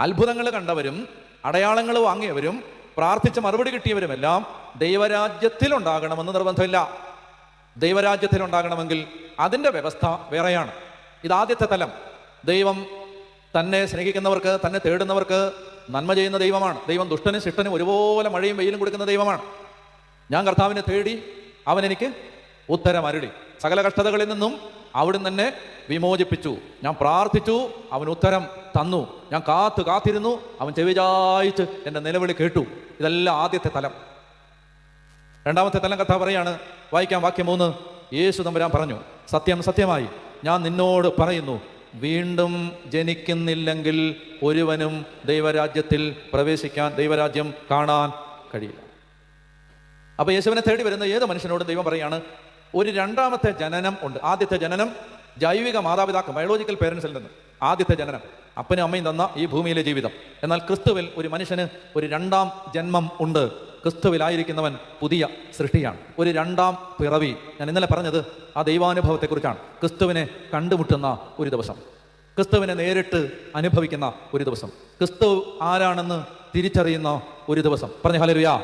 അത്ഭുതങ്ങൾ കണ്ടവരും അടയാളങ്ങൾ വാങ്ങിയവരും പ്രാർത്ഥിച്ച മറുപടി കിട്ടിയവരുമെല്ലാം ദൈവരാജ്യത്തിലുണ്ടാകണമെന്ന് നിർബന്ധമില്ല. ദൈവരാജ്യത്തിലുണ്ടാകണമെങ്കിൽ അതിന്റെ വ്യവസ്ഥ വേറെയാണ്. ഇതാദ്യത്തെ തലം. ദൈവം തന്നെ സ്നേഹിക്കുന്നവർക്ക് തന്നെ തേടുന്നവർക്ക് നന്മ ചെയ്യുന്ന ദൈവമാണ്. ദൈവം ദുഷ്ടനും ശിഷ്ടനും ഒരുപോലെ മഴയും വെയിലും കൊടുക്കുന്ന ദൈവമാണ്. ഞാൻ കർത്താവിനെ തേടി അവൻ എനിക്ക് ഉത്തരം അരുളി സകല കഷ്ടതകളിൽ നിന്നും അവിടുന്ന് തന്നെ വിമോചിപ്പിച്ചു. ഞാൻ പ്രാർത്ഥിച്ചു അവൻ ഉത്തരം തന്നു. ഞാൻ കാത്തു കാത്തിരുന്നു അവൻ ചെവിചായിച്ച് എന്റെ നിലവിളി കേട്ടു. ഇതെല്ലാം ആദ്യത്തെ തലം. രണ്ടാമത്തെ തലം കഥ പറയാണ് വായിക്കാം വാക്യം മൂന്ന്. യേശു തമ്പുരാൻ പറഞ്ഞു സത്യം സത്യമായി ഞാൻ നിന്നോട് പറയുന്നു വീണ്ടും ജനിക്കുന്നില്ലെങ്കിൽ ഒരുവനും ദൈവരാജ്യത്തിൽ പ്രവേശിക്കാൻ ദൈവരാജ്യം കാണാൻ കഴിയില്ല. അപ്പൊ യേശുവിനെ തേടി വരുന്ന ഏത് മനുഷ്യനോടും ദൈവം പറയാണ് ഒരു രണ്ടാമത്തെ ജനനം ഉണ്ട്. ആദ്യത്തെ ജനനം ജൈവിക മാതാപിതാക്കൾ ബയോളജിക്കൽ പേരൻസിൽ നിന്ന്. ആദ്യത്തെ ജനനം. അപ്പനും അമ്മയും തന്ന ഈ ഭൂമിയിലെ ജീവിതം. എന്നാൽ ക്രിസ്തുവിൽ ഒരു മനുഷ്യന് ഒരു രണ്ടാം ജന്മം ഉണ്ട്. ക്രിസ്തുവിലായിരിക്കുന്നവൻ പുതിയ സൃഷ്ടിയാണ്. ഒരു രണ്ടാം പിറവി. ഞാൻ ഇന്നലെ പറഞ്ഞത് ആ ദൈവാനുഭവത്തെക്കുറിച്ചാണ്. ക്രിസ്തുവിനെ കണ്ടുമുട്ടുന്ന ഒരു ദിവസം. ക്രിസ്തുവിനെ നേരിട്ട് അനുഭവിക്കുന്ന ഒരു ദിവസം. ക്രിസ്തു ആരാണെന്ന് തിരിച്ചറിയുന്ന ഒരു ദിവസം. പറഞ്ഞു ഹലരുയാ